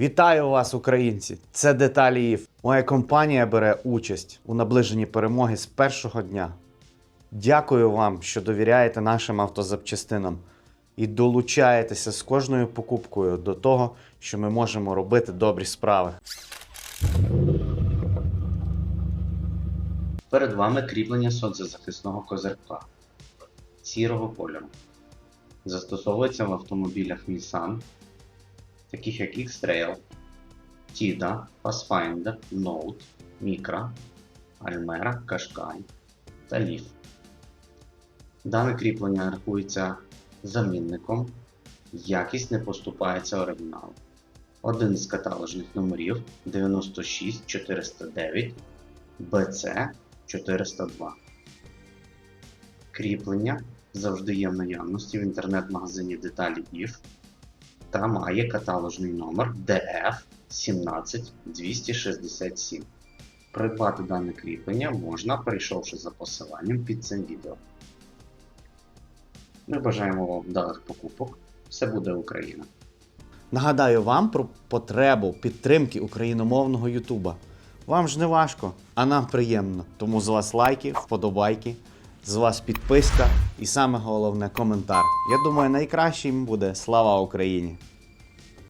Вітаю вас, українці! Це деталі ІФ. Моя компанія бере участь у наближенні перемоги з першого дня. Дякую вам, що довіряєте нашим автозапчастинам і долучаєтеся з кожною покупкою до того, що ми можемо робити добрі справи. Перед вами кріплення сонцезахисного козирка сірого кольору. Застосовується в автомобілях Nissan, таких як X-Trail, Tida, Pathfinder, Note, Micra, Almera, Qashqai та Leaf. Дане кріплення рахується замінником, якість не поступається оригіналу. Один з каталожних номерів 96409 BC 402. Кріплення завжди є в наявності в інтернет-магазині деталі IF та має каталожний номер DF 17267. Придбати дане кріплення можна, перейшовши за посиланням під цим відео. Ми бажаємо вам вдалих покупок. Все буде Україна! Нагадаю вам про потребу підтримки україномовного Ютуба. Вам ж не важко, а нам приємно. Тому з вас лайки, вподобайки, з вас підписка і саме головне коментар. Я думаю, найкращим буде слава Україні!